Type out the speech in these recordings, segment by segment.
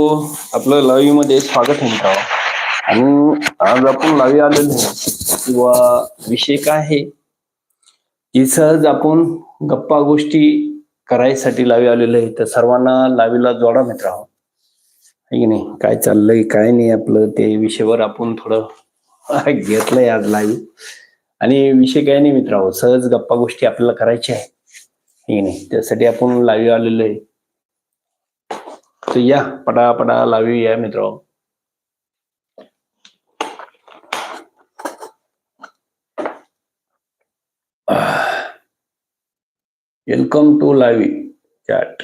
हो, आपलं लाईव्हमध्ये स्वागत आहे मित्रांनो. आणि आज आपण लाईव्ह आलेलो किंवा विषय काय आहे? की सहज आपण गप्पा गोष्टी करायसाठी लावी आलेलो आहे. तर सर्वांना लावीला जोडा मित्र है की नाही? काय चाललंय काय नाही आपलं ते विषयावर आपण थोडं घेतलंय आज लाईव्ह आणि विषय काय नाही मित्रांनो सहज गप्पा गोष्टी आपल्याला करायच्या आहे. की नाही? त्यासाठी आपण लाईव्ह आलेलो आहे. तर या पटापटा लावी या मित्र वेलकम टू लावी चॅट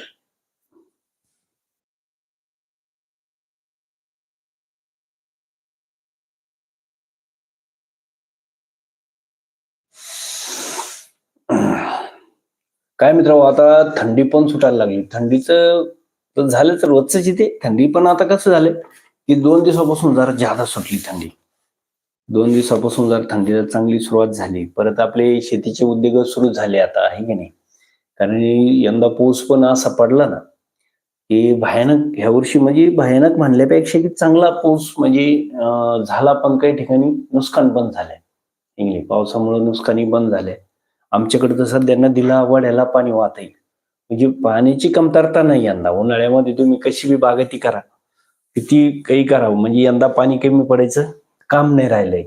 काय मित्र आता थंडी पण सुटायला लागली. थंडीचं तर झालंच रोजच इथे. थंडी पण आता कसं झालं की दोन दिवसापासून जरा जादा सुटली थंडी. दोन दिवसापासून जरा थंडीला चांगली सुरुवात झाली. परत आपले शेतीचे उद्योग सुरू झाले आता आहे की नाही? कारण यंदा पाऊस पण असा पडला ना की भयानक ह्या वर्षी म्हणजे भयानक म्हणल्यापेक्षा की चांगला पाऊस म्हणजे झाला पण काही ठिकाणी नुकसान पण झालंय. इंग्लिश पावसामुळे नुकसानी पण झालंय. आमच्याकडे तर सध्यांना दिला वड्याला पाणी वाहत आहे म्हणजे पाण्याची कमतरता नाही यंदा. उन्हाळ्यामध्ये तुम्ही कशी बी बागायती करा. किती काही करावं म्हणजे यंदा पाणी कमी पडायचं काम नाही राहिलंय.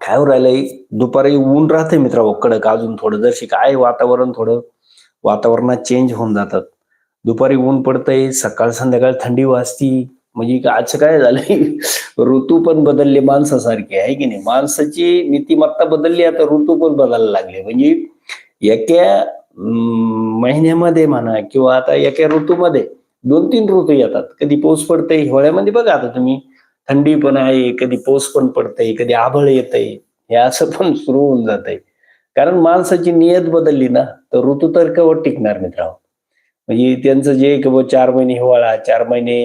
काय हो राहिलंय? दुपारी ऊन राहते मित्रांनो कडक. अजून थोडं जरशी काय वातावरण थोडं वातावरणात चेंज होऊन जातात. दुपारी ऊन पडतंय सकाळ संध्याकाळ थंडी वाजती. म्हणजे आज काय झालंय? ऋतू पण बदलले माणसासारखे आहे की नाही? माणसाची नीतिमत्ता बदलली आता ऋतू पण बदलायला लागले. म्हणजे एका महिन्यामध्ये म्हणा किंवा आता एका ऋतूमध्ये दोन तीन ऋतू येतात. कधी पाऊस पडतंय हिवाळ्यामध्ये बघा आता तुम्ही. थंडी पण आहे कधी पाऊस पण पडतंय कधी आभळ येतंय. हे असं पण सुरू होऊन जात कारण माणसाची नियत बदलली ना तर ऋतू तर कवर टिकणार मित्रांनो म्हणजे त्यांचं जे की बुवा चार महिने हिवाळा चार महिने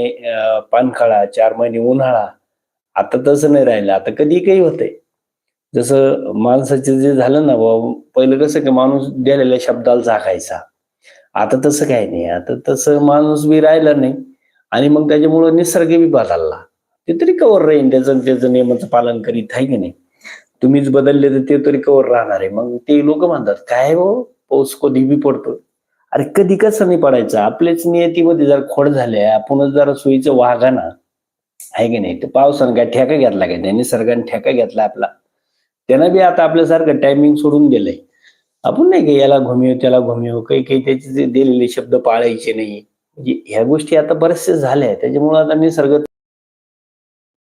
पानखळा चार महिने उन्हाळा आता तसं नाही राहिलं. आता कधी काही होतंय. जसं माणसाचं जे झालं ना बाबा पहिलं कसं की माणूस दिलेल्या शब्दाला झाकायचा. आता तसं काही नाही. आता तसं माणूस बी राहिला नाही आणि मग त्याच्यामुळं निसर्ग बी बदलला. ते तरी कवर राहील त्याचं त्याचं नियमाचं पालन करीत आहे की नाही? तुम्हीच बदलले तर ते तरी कवर राहणार आहे. मग ते लोक म्हणतात काय हो? पाऊस कधी बी पडतो अरे कधी कसं नाही पडायचं. आपल्याच नियतीमध्ये जर खोड झाले आपणच जरा सोयीचं वागा ना. आहे की नाही? तर पावसानं काय ठेका घेतला काय त्या निसर्गाने ठेका घेतला आपला. त्यांना बी आता आपल्यासारखं टायमिंग सोडून गेलंय आपण नाही का याला घुमियो त्याला घुमियो काही काही त्याचे जे दिलेले शब्द पाळायचे नाही. म्हणजे ह्या गोष्टी आता बरेचसे झाल्या त्याच्यामुळे आता निसर्ग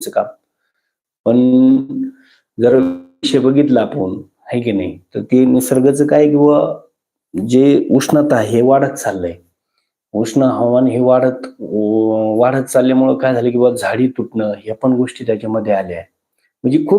काम. पण जर विषय बघितला आपण आहे की नाही? तर ते निसर्गाचं काय किंवा जे उष्णता आहे हे वाढत चाललंय. उष्ण हवामान हे वाढत वाढत चालल्यामुळं काय झालं की बुवा झाडी तुटणं ह्या पण गोष्टी त्याच्यामध्ये आल्या. म्हणजे खूप